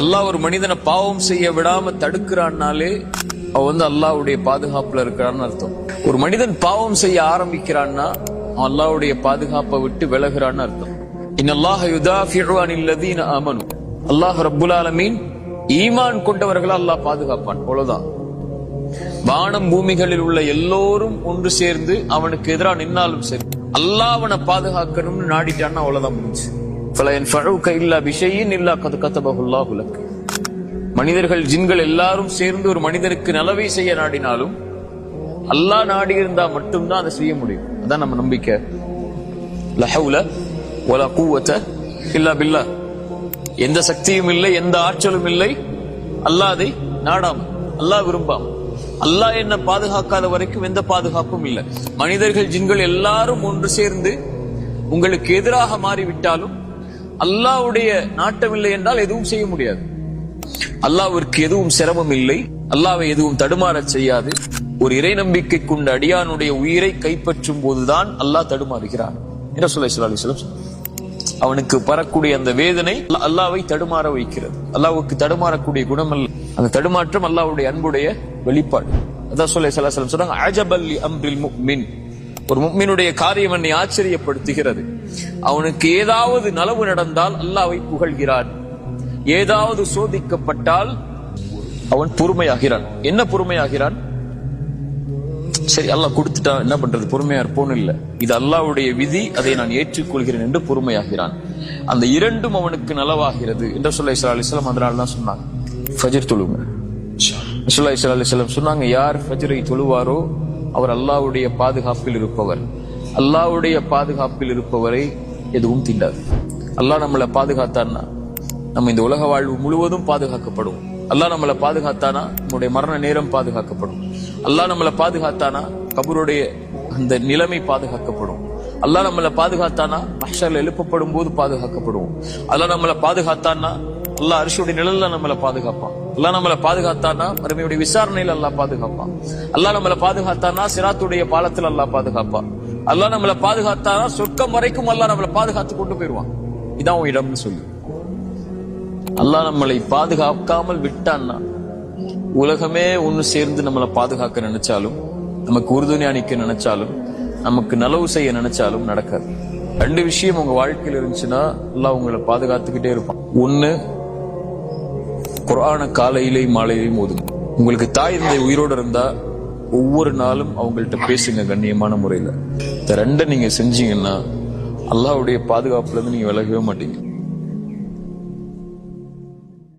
அல்லாஹ் ஒரு மனிதனை பாவம் செய்ய விடாம தடுக்கிறான்னாலே அவன் வந்து அல்லாஹ்வுடைய பாதுகாப்புல இருக்கிறான்னு அர்த்தம். ஒரு மனிதன் பாவம் செய்ய ஆரம்பிக்கிறான்னா அவன் அல்லாவுடைய பாதுகாப்பை விட்டு விலகுறான்னு அர்த்தம். இன்னல்லாஹ யுதாஃபிஉ அனில் அமனு அல்லாஹ் ரப்புல் ஆலமீன் ஈமான் கொண்டவர்களை அல்லாஹ் பாதுகாப்பான். அவ்வளவுதான். வானம் பூமிகளில் உள்ள எல்லோரும் ஒன்று சேர்ந்து அவனுக்கு எதிராக நின்னாலும் சரி அல்லாஹ் அவனை பாதுகாக்கணும்னு நாடிட்டான்னா அவ்வளவுதான் முடிஞ்சு. மனிதர்கள் ஜின்கள் எல்லாரும் சேர்ந்து ஒரு மனிதனுக்கு நலவை செய்ய நாடினாலும் அல்லா நாடி இருந்தா மட்டும்தான் அதை செய்ய முடியும். அதான் நம்ம நம்பிக்கை. லஹவுல ஒல கூவத்த இல்லா பில்லா எந்த சக்தியும் இல்லை எந்த ஆற்றலும் இல்லை. அல்லாஹ் நாடாம் அல்லாஹ் விரும்பாம் அல்லாஹ் என்ன பாதுகாக்காத வரைக்கும் எந்த பாதுகாப்பும் இல்லை. மனிதர்கள் ஜின்கள் எல்லாரும் ஒன்று சேர்ந்து உங்களுக்கு எதிராக மாறிவிட்டாலும் அல்லாஹ்வுடைய நாட்டமில்லை என்றால் எதுவும் செய்ய முடியாது. அல்லாஹ்விற்கு எதுவும் சிரமம் இல்லை. அல்லாவை எதுவும் தடுமாறச் செய்யாது. ஒரு இறை நம்பிக்கை கொண்ட அடியானுடைய உயிரை கைப்பற்றும் போதுதான் அல்லாஹ் தடுமாறுகிறான். என்ன சொல்ல அலிஸ்லாம் அவனுக்கு பரக்கூடிய அந்த வேதனை அல்லாவை தடுமாற வைக்கிறது. அல்லாவுக்கு தடுமாறக்கூடிய குணம் அல்ல அந்த தடுமாற்றம் அல்லாவுடைய அன்புடைய வெளிப்பாடு. அதான் சொல்ல சலாசலம் சொன்னாங்க அஜபல்லி அம்ரில் மின் ஒரு முக்மினுடைய காரியம் என்னை ஆச்சரியப்படுத்துகிறது. அவனுக்கு ஏதாவது நலவு நடந்தால் அல்லாவை புகழ்கிறான். ஏதாவது சோதிக்கப்பட்டால் அவன் பொறுமையாகிறான். என்ன பொறுமையாகிறான்? சரி அல்லாஹ் கொடுத்துட்டா என்ன பண்றது? பொறுமையா இருப்போன்னு இல்ல. இது அல்லாஹ்வுடைய விதி அதை நான் ஏற்றுக்கொள்கிறேன் என்று பொறுமையாகிறான். அந்த இரண்டும் அவனுக்கு நலவாகிறது என்று சொல்ல இஸ்லா அலிஸ்லாம் அதனால தான் சொன்னாங்க. ஃபஜர் தொழுங்க. இஸ்லா அலிஸ்லாம் சொன்னாங்க யார் ஃபஜரை தொழுவாரோ அவர் அல்லாஹ்வுடைய பாதுகாப்பில் இருப்பவர். அல்லாஹ்வுடைய பாதுகாப்பில் இருப்பவரை எதுவும் தீண்டாது. அல்லாஹ் நம்மளை பாதுகாத்தான்னா நம்ம இந்த உலக வாழ்வு முழுவதும் பாதுகாக்கப்படும் அல்லாஹ் நம்மளை பாதுகாத்தானா நம்முடைய மரண நேரம் பாதுகாக்கப்படும். அல்லாஹ் நம்மளை பாதுகாத்தானா கபருடைய அந்த நிலைமை பாதுகாக்கப்படும். அல்லாஹ் நம்மளை பாதுகாத்தானா மஹ்ஷர்ல எழுப்பப்படும் போது பாதுகாக்கப்படுவோம். அல்லாஹ் நம்மளை பாதுகாத்தானா அல்லாஹ் அரிசியுடைய நிழல்ல நம்மளை பாதுகாப்பான். அல்லாஹ் நம்மளை பாதுகாத்தானா மறுமையுடைய விசாரணையில அல்லாஹ் பாதுகாப்பான். அல்லாஹ் நம்மளை பாதுகாத்தானா சிராத்துடைய பாலத்தில் அல்லாஹ் பாதுகாப்பான். அல்லாஹ் நம்மளை பாதுகாத்தானா சொர்க்கம் வரைக்கும் அல்லாஹ் நம்மளை பாதுகாத்து கொண்டு போயிருவான் இதான் உன் இடம்னு சொல்லி. அல்லாஹ் நம்மளை பாதுகாக்காமல் விட்டான்னா உலகமே ஒண்ணு சேர்ந்து நம்மளை பாதுகாக்க நினைச்சாலும் நமக்கு உறுதுணை அணிக்க நினைச்சாலும் நமக்கு நலவு செய்ய நினைச்சாலும் நடக்காது. ரெண்டு விஷயம் உங்க வாழ்க்கையில் இருந்துச்சுன்னா எல்லாம் உங்களை பாதுகாத்துக்கிட்டே இருப்பான். ஒண்ணு குரான காலையிலையும் மாலையிலையும் ஓதுங்க உங்களுக்கு தாய் தந்தை உயிரோடு இருந்தா ஒவ்வொரு நாளும் அவங்கள்ட்ட பேசுங்க கண்ணியமான முறையில. இந்த ரெண்டை நீங்க செஞ்சீங்கன்னா அல்லாவுடைய பாதுகாப்புல இருந்து நீங்க விலகவே மாட்டீங்க.